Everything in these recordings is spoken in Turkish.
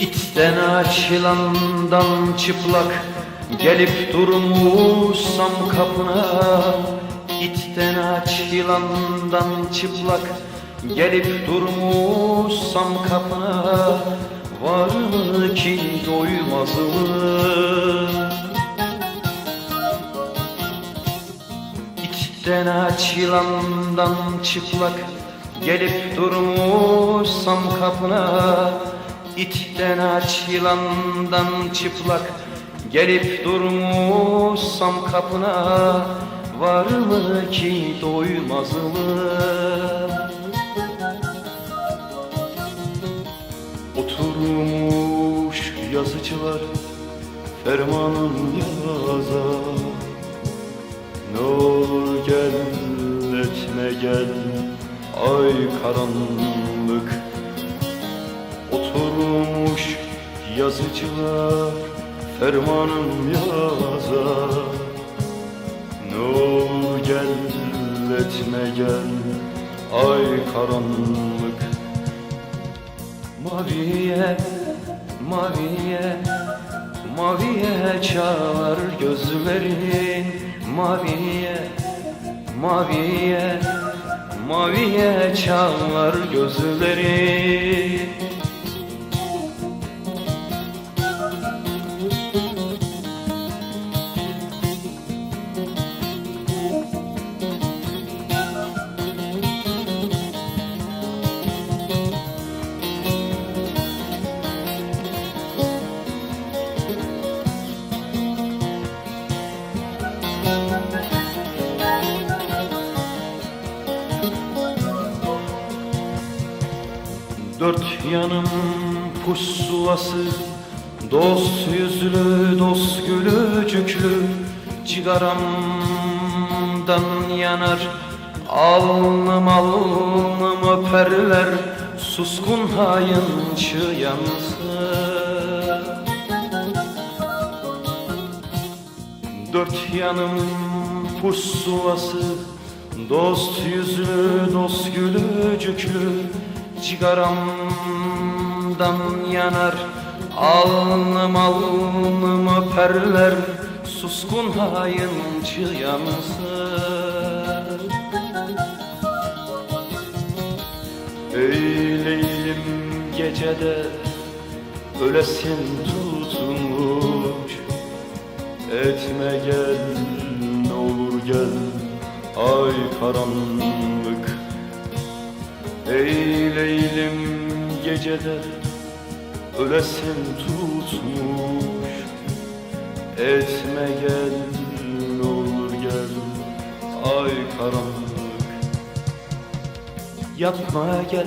İçten açılan dam çıplak Gelip durmuşsam kapına. İçten açılan dam çıplak Gelip durmuşsam kapına. Var mı ki doymaz mı? İçten açılandan çıplak Gelip durmuşsam kapına İçten açılandan çıplak Gelip durmuşsam kapına Var mı ki doymaz mı? Oturmuş yazıcılar Fermanın yazar ne olur gel etme gel ay karanlık yazıcılar fermanım yazar Ne olur gel etme gel ay karanlık. Maviye, maviye, maviye çağır gözlerin. Maviye, maviye, maviye çağır gözlerin Dört yanım pusulası Dost yüzlü, dost gülücüklü Cigaramdan yanar Alnım alnım öperler Suskun hayıncı yansın Dört yanım pusulası Dost yüzlü, dost gülücüklü Cigaramdan yanar. Alnım alnım öperler Suskun hayıncı yansın Ey Leylim gecede Ölesin tutmuş. Etme gel ne olur gel Ay karanlık Ey Leylim gecede Ölesin tutmuş. Etme gel ne olur gel Ay karanlık. Yapma gel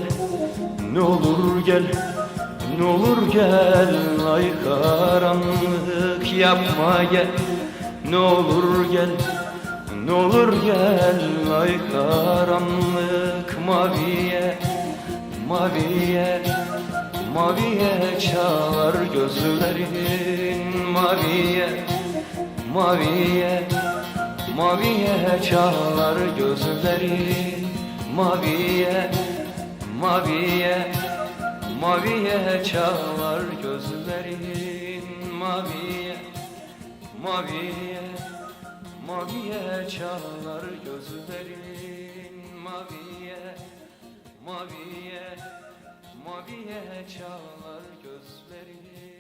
ne olur gel ne olur gel ay karanlık. Yapma gel ne olur gel ne olur gel ay karanlık maviye maviye maviye çağır gözlerin maviye maviye maviye çağır gözlerin maviye maviye maviye çağır gözlerin maviye maviye maviye çağır gözlerin maviye maviye maviye çağır gözlerin